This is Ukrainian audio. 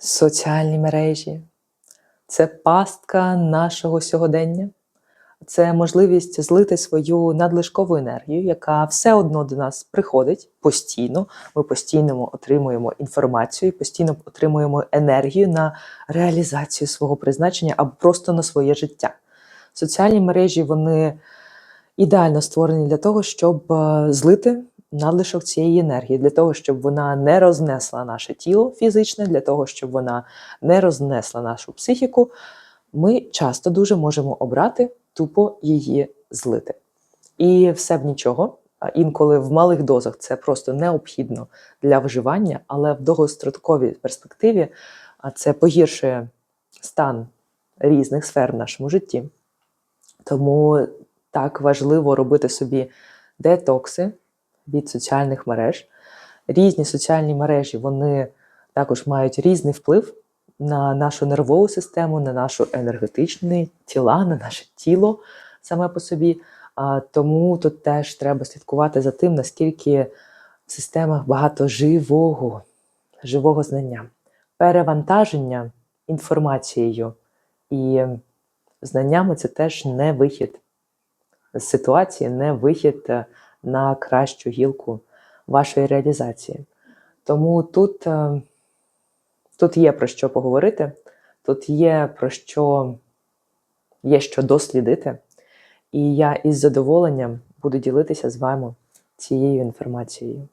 Соціальні мережі це пастка нашого сьогодення, це можливість злити свою надлишкову енергію, яка все одно до нас приходить постійно. Ми постійно отримуємо інформацію, постійно отримуємо енергію на реалізацію свого призначення або просто на своє життя. Соціальні мережі вони ідеально створені для того, щоб е, злити надлишок цієї енергії, для того, щоб вона не рознесла наше тіло фізичне, для того, щоб вона не рознесла нашу психіку. Ми часто дуже можемо обрати тупо її злити. І все б нічого. Інколи в малих дозах це просто необхідно для виживання, але в довгостроковій перспективі це погіршує стан різних сфер в нашому житті. Тому так важливо робити собі детокси від соціальних мереж. Різні соціальні мережі вони також мають різний вплив на нашу нервову систему, на нашу енергетичні тіла, на наше тіло саме по собі. А, Тому тут теж треба слідкувати за тим, наскільки в системах багато живого, живого знання, перевантаження інформацією і знаннями це теж не вихід з ситуації, не вихід е, на кращу гілку вашої реалізації. Тому тут, е, тут є про що поговорити, тут є про що є що дослідити, і я із задоволенням буду ділитися з вами цією інформацією.